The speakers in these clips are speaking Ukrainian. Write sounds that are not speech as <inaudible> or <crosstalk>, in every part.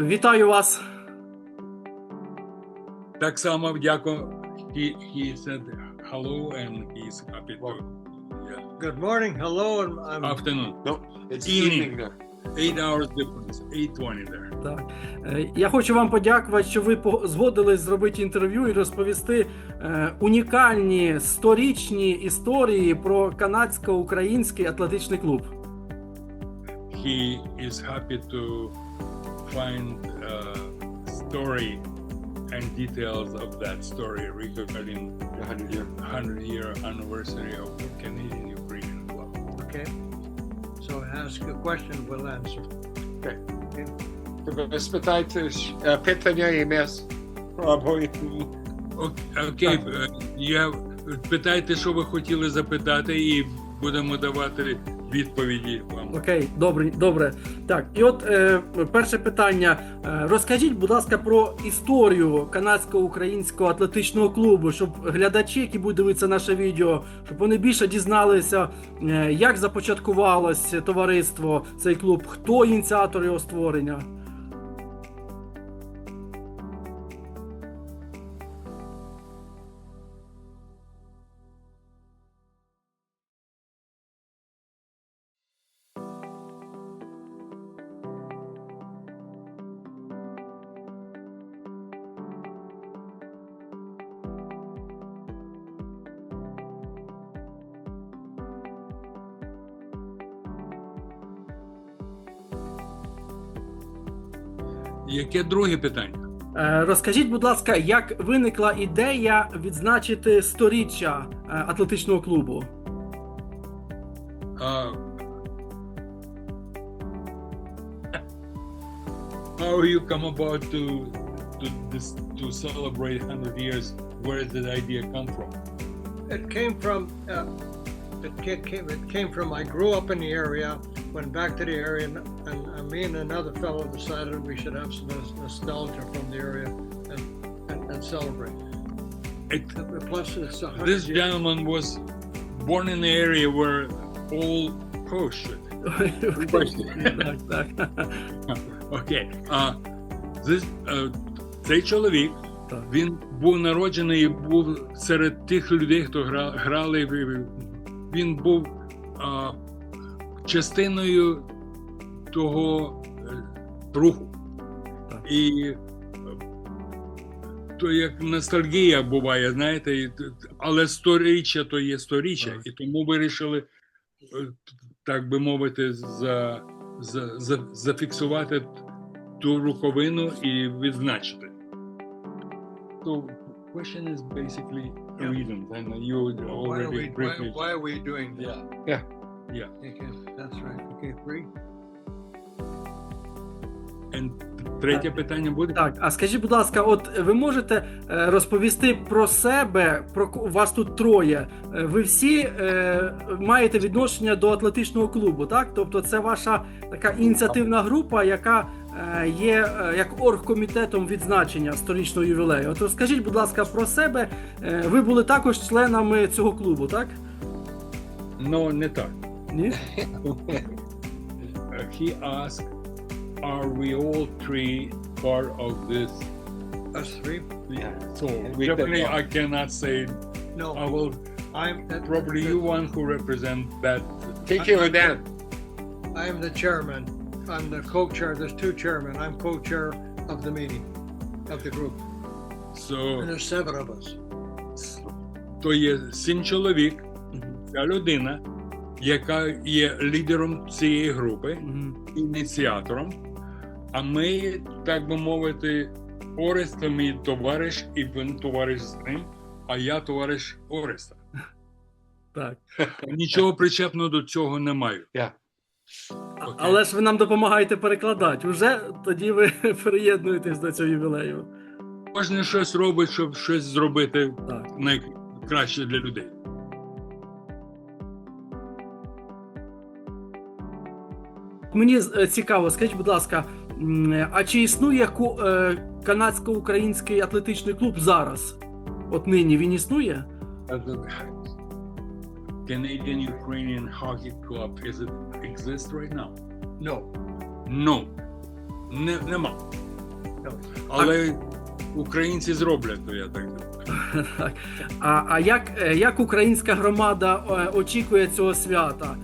Вітаю вас. Так само дякую. He, he said hello and he's happy to. Yeah. Good morning, hello, and I'm Afternoon. No, it's Evening. evening. Eight hours difference. 8.20 there. Так. Е, Я хочу вам подякувати, що ви згодились зробити інтерв'ю і розповісти е, унікальні сторічні історії про канадсько-український атлетичний клуб. He is happy to find uh, story and details of that story regarding A hundred year. 100 year anniversary of Canadian Ukrainian Club. okay. So ask a question, we'll answer. Ви спитайте е, питання і ми спробуємо. Окей, е, я питайте, що ви хотіли запитати, і будемо давати відповіді. Окей, добре, добре. Так, і от е, перше питання. Е, розкажіть, будь ласка, про історію канадсько-українського атлетичного клубу, щоб глядачі, які будуть дивитися наше відео, щоб вони більше дізналися, е, як започаткувалось товариство, цей клуб, хто ініціатор його створення. Яке друге питання? Е, Розкажіть, будь ласка, як виникла ідея відзначити сторіччя е, атлетичного клубу? Uh, how you come about to to this to celebrate 100 years? Where did the idea come from? It came from, uh, it came, it came from, I grew up in the area, went back to the area, and, and uh, me and another fellow decided we should have some nos- nostalgia from the area and, and, and celebrate. It, Uh, Plus, it's a this hundred years. gentleman was born in the area where all oh shit. <laughs> Так, так. Окей. <laughs> А this, е, цей чоловік Так. він був народжений і був серед тих людей, хто гра, грали. в- Він був а, частиною того е, руху. І е, то як ностальгія буває, знаєте, але сторіччя то є сторіччя, і тому вирішили, е, так би мовити, за, за, за, зафіксувати ту руховину і відзначити. So, question is basically Yeah. reasons, and you Why are we, why, why are we doing that? Yeah. Yeah. Okay, that's right. Okay, free. Третє питання буде? Так, а скажіть, будь ласка, от ви можете е, розповісти про себе, про ко- вас тут троє. Е, Ви всі е, маєте відношення до атлетичного клубу, так? Тобто це ваша така ініціативна група, яка е, є як оргкомітетом відзначення сторічного ювілею. От розкажіть, будь ласка, про себе. Ви були також членами цього клубу, так? Ну, не так. Ні? He asked, are we all three part of this? Us three? Yeah. So We definitely can- I cannot say, No, I will, I'm. that- probably you one who represent that. Take care of that. I am the chairman. I'm the co-chair. There's two chairmen. I'm co-chair of the meeting, of the group. So, And there's seven of us. то є сім чоловік, ця людина, яка є лідером цієї групи, Мгм. ініціатором, А ми, так би мовити, Орест це мій товариш, і він товариш з ним, а я товариш Ореста. Так. <laughs> Нічого причепного до цього не маю. Yeah. Окей. Але ж ви нам допомагаєте перекладати. Уже тоді ви <laughs> приєднуєтесь до цього ювілею. Кожен щось робить, щоб щось зробити Так. найкраще для людей. Мені е, цікаво, скажіть, будь ласка, а чи існує е, канадсько-український атлетичний клуб зараз? От нині він існує? Canadian Ukrainian Hockey Club is it exist right now? No. No. Не, нема. No. Але українці зроблять, то я так думаю. <laughs> А, а як, е, як українська громада е, очікує цього свята?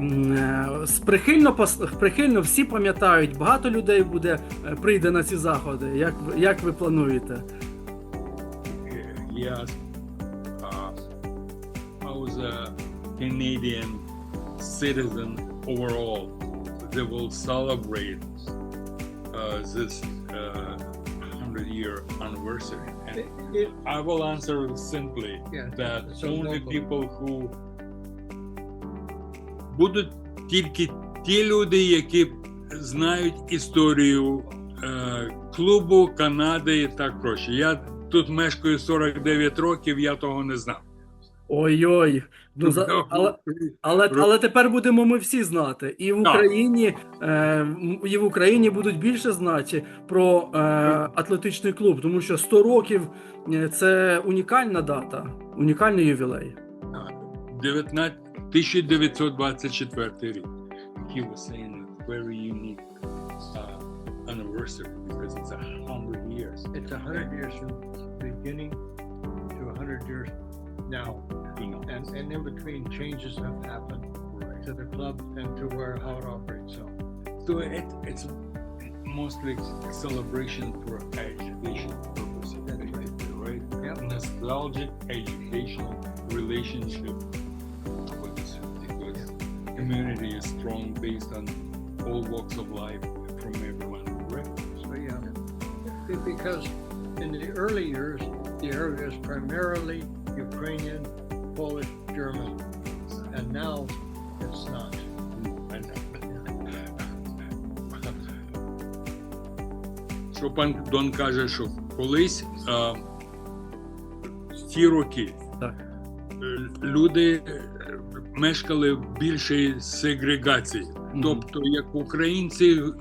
Е, Прихильно, прихильно всі пам'ятають, багато людей буде е, прийде на ці заходи. Як, як ви плануєте? Yes. Uh, I was a Canadian citizen overall. They will celebrate uh, this uh, 100 year anniversary. And I will answer simply yeah, that only people who будуть тільки ті люди, які знають історію е, клубу Канади та гроші. Я тут мешкаю 49 років, я того не знав. Ой-ой. Ну, за, але, але, але тепер будемо ми всі знати. І в Україні, е, і в Україні будуть більше знати про е, атлетичний клуб, тому що 100 років е, це унікальна дата, унікальний ювілей. 19, 1924 рік. He was saying a very unique uh, anniversary because it's a hundred years. it's a hundred years from beginning to a hundred years now. You know, And, and in between changes have happened right. to the club and to where, how it operates, so. So it, it's mostly a celebration for educational purposes, basically, right? Yep. Nostalgic educational relationship with this because community is strong based on all walks of life from everyone, right? So, yeah, Be- because in the early years, the area is primarily Ukrainian, Polish, German, and now it's not. And- Що <laughs> пан Дон каже, що колись а, в ті роки Так. е, люди е, мешкали в більшій сегрегації. Тобто, як українці е,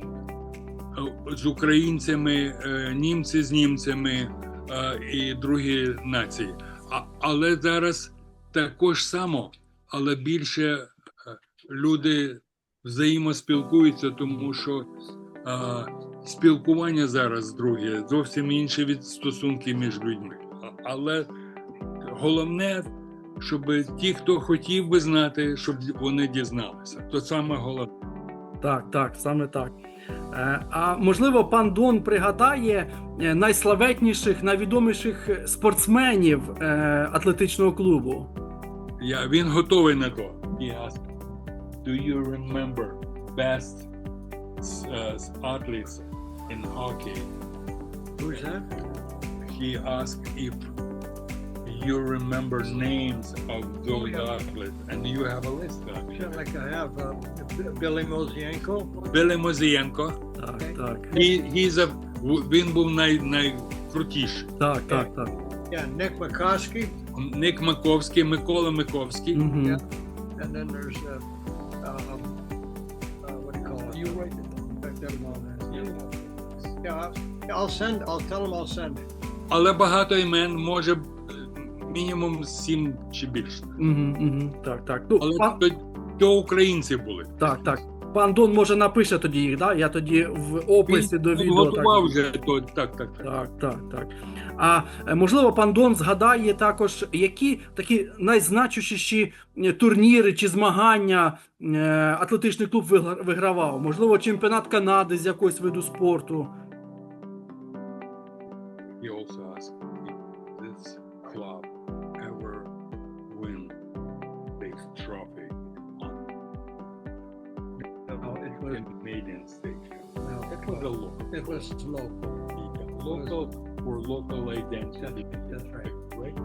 з українцями, е, німці з німцями е, і другі нації. А, але зараз також само, але більше люди взаємоспілкуються, тому що спілкування зараз друге зовсім інше від стосунків між людьми. Але головне, щоб ті, хто хотів би знати, щоб вони дізналися. То саме головне. Так, так, саме так. Е, А можливо, пан Дон пригадає е, найславетніших, найвідоміших спортсменів е, атлетичного клубу. Я, він готовий на то. He asked, do you remember best uh, athletes in hockey? Who's that? He asked if you remember names of those yeah. athletes, and you have a list. Yeah, Actually. like I have uh, B- Billy Mozienko. Білий Мозієнко. Так, Окей. так, He, he's a, він був най, найкрутіший. так, так, так. Yeah, Nick McCoskey. Ник Маковський, Микола Миковський. Мгм. Yeah. And then there's uh, um, uh, what do you call it? You write it down. Write that down. Yeah, I'll, yeah, I'll send. I'll tell him I'll send. Але багато імен може е, мінімум сім чи більше. Мгм, мгм. Так, так. Ну, Але пан, то, українці були. так, так. Пан Дон може напише тоді їх, да? Я тоді в описі до Він відео. готував Так, вже то, так, так, так. так, так, так. А е, можливо, пан Дон згадає також, які такі найзначущіші е, турніри чи змагання е, атлетичний клуб вигра- вигравав. Можливо, чемпіонат Канади з якогось виду спорту. Canadian stage. No, It was a local, It was local. local for local identity, That's right. right?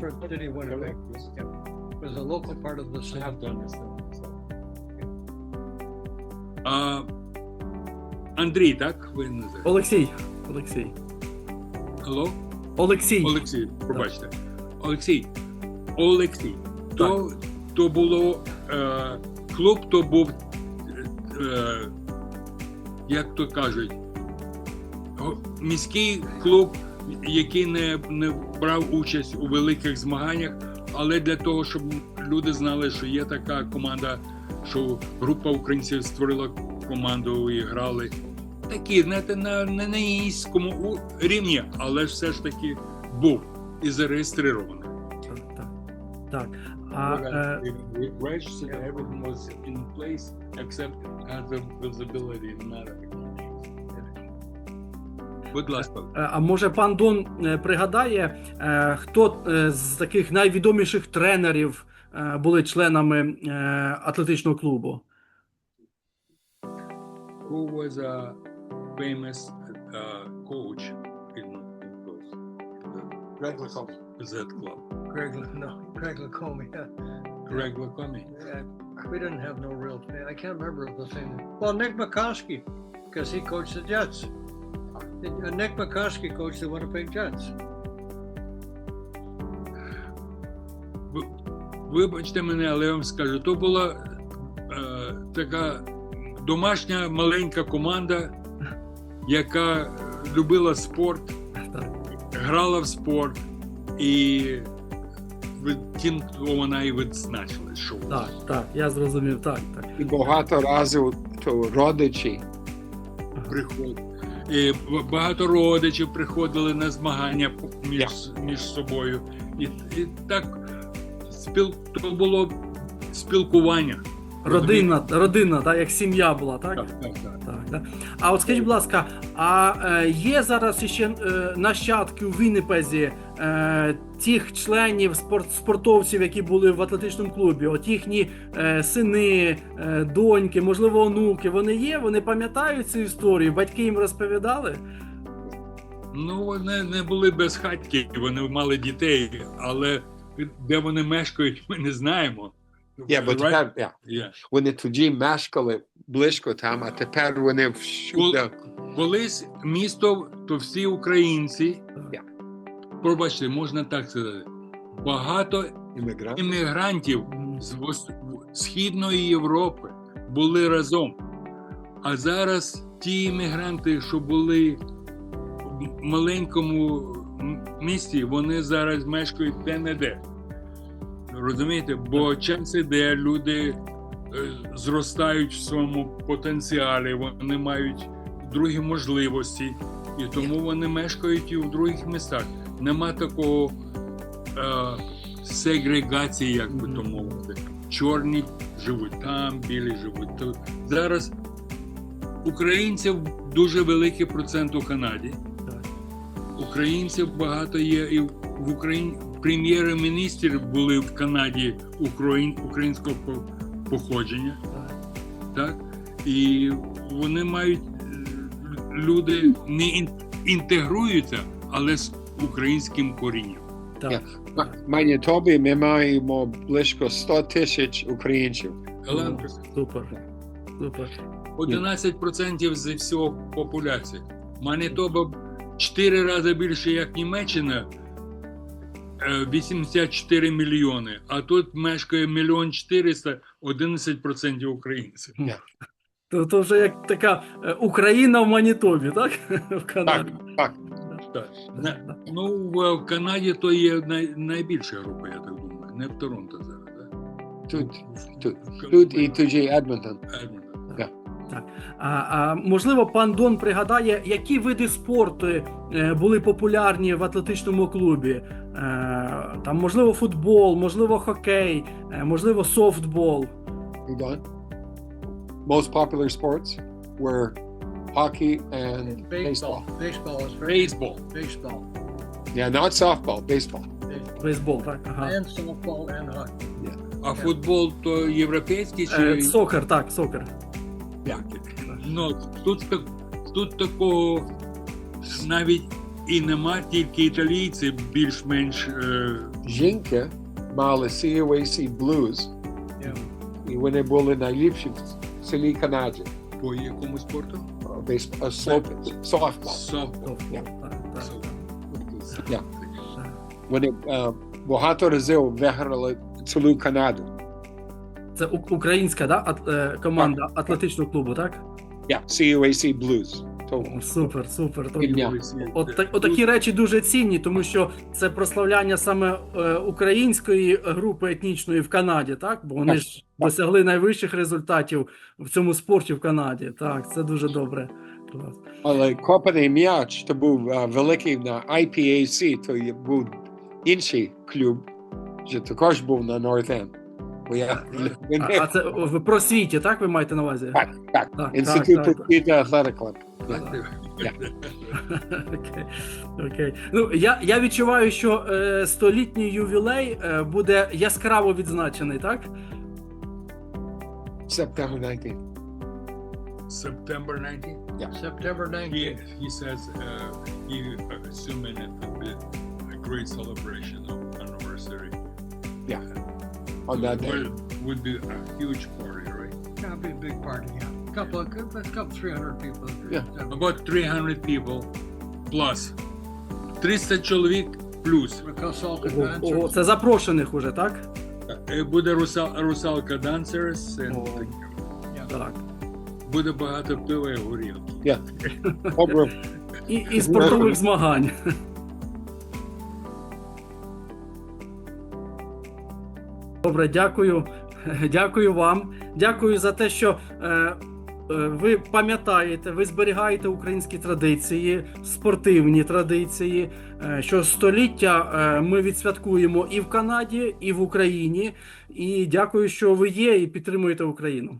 For the city of Winnipeg. Correct. Yep. It was a local part of the I city. have to understand myself. А, Андрій, так? Ви називаєте? Олексій. Олексій. Алло? Олексій. Олексій, пробачте. Олексій. Олексій. То, то було е, клуб, то був, е, як то кажуть, міський клуб, який не, не брав участь у великих змаганнях, але для того, щоб люди знали, що є така команда, що група українців створила команду і грали такі, знаєте, на, не на низькому рівні, але все ж таки був і зареєстрований. Так, так. так. А, е, As a visibility, not recognition. Будь ласка. Е, А може пан Дон е, пригадає, е, хто е, з таких найвідоміших тренерів е, були членами е, атлетичного клубу? Who was a famous uh, coach in, in those, Greg Lacombe. the Z Club? Greg, no, Greg Lacombe, yeah. Greg Lacombe. Yeah, we didn't have no real. fan. I can't remember the thing. Well, Nick McCoskey, because he coached the Jets. Uh, Nick McCoskey coached the Winnipeg Jets. Вибачте мене, але я вам скажу, то була е, така домашня маленька команда, яка любила спорт, грала в спорт, і тим вона і відзначила, що Так, так, я зрозумів, так, так. І багато разів то родичі. приходить. І багато родичів приходили на змагання між, між собою. І, і так спіл, то було спілкування. Родинна, родинна, так, як сім'я була, так? Так, так, так. Так, так. А от скажіть, будь ласка, а е, є зараз ще е, нащадки у Віннипезі е, тих членів спорт, спортовців, які були в атлетичному клубі? От їхні е, сини, е, доньки, можливо, онуки, вони є? Вони пам'ятають цю історію? Батьки їм розповідали? Ну, вони не були безхатьки, вони мали дітей, але де вони мешкають, <laughs> ми не знаємо. Я, бо Right? тепер, я. Yeah. Вони тоді мешкали близько там, а тепер вони всюди. Колись місто, то всі українці, Я. пробачте, можна так сказати, багато Іммігранти. іммігрантів з Східної Європи були разом. А зараз ті іммігранти, що були в маленькому місті, вони зараз мешкають де-не-де. Розумієте? Бо час іде, люди е, зростають в своєму потенціалі, вони мають другі можливості, і тому вони мешкають і в других містах. Нема такого е, сегрегації, як би то мовити. Чорні живуть там, білі живуть тут. Зараз українців дуже великий процент у Канаді. Українців багато є і в Україні. Прем'єр-міністр були в Канаді україн, українського походження, Так. І вони мають е, люди не інтегруються, але з українським корінням. Так. Ма- Манітобі ми маємо близько 100 тисяч українців. Супер. Супер. 11% з всього популяції. Манітоба 4 рази більше, як Німеччина, 84 мільйони. А тут мешкає мільйон 400, 11% українців. То, то вже як така е, Україна в Манітобі, так? <laughs> В Канаді. Так, так. Так. На- Ну, в Канаді то є най, найбільша група, я так думаю. Не в Торонто зараз. Так? Тут, тут, тут і тоді Едмонтон. Едмонтон. А, а можливо, пан Дон пригадає, які види спорту е, були популярні в атлетичному клубі? Е, там, можливо, футбол, можливо, хокей, е, можливо, софтбол. Done? Most popular sports were hockey and baseball. Baseball. Baseball is very Бейсбол. baseball. Yeah, not softball, baseball. baseball. Бейсбол, так. Ага. And softball and hockey. А футбол то європейський чи сокер, так, сокер. Ну, тут, тут такого навіть і нема, тільки італійці більш-менш. Е, Жінки мали COAC Blues, Yeah. і вони були найліпші в селі Канаді. по якому спорту? Софтбол. Вони е, багато разів виграли цілу Канаду. Це українська да, ат- е, команда атлетичного клубу, так? Yeah, COAC Blues. То, Супер, супер. От, так, отакі речі дуже цінні, тому що це прославляння саме е, української групи етнічної в Канаді, так? Бо вони ж досягли найвищих результатів в цьому спорті в Канаді. Так, це дуже добре. Клас. Але копаний м'яч то був а, великий на IPAC, то був інший клуб, що також був на North End. Бо я А, а це в просвіті, так ви маєте на увазі? так, так, так, інститут просвіти Athletic <laughs> Окей. Окей. Ну, я, я відчуваю, що е, столітній ювілей е, буде яскраво відзначений, так? September 19. September 19th. September 19th. he says uh, he uh, assuming it would be a great celebration of anniversary. On that day. Would, be a huge party, right? That'll be a big party, yeah. Couple of, a couple, 300 people. Yeah. About 300 people plus 300 чоловік плюс. Consultant Ого, ого, dancers. це запрошених уже, так? Е, Буде русал, русалка Dancers, and О. Так. буде багато пива і горілки. Добре. І, і спортових змагань. Добре, дякую. Дякую вам. Дякую за те, що е, е, ви пам'ятаєте, ви зберігаєте українські традиції, спортивні традиції. е, що століття е, ми відсвяткуємо і в Канаді, і в Україні. І дякую, що ви є і підтримуєте Україну.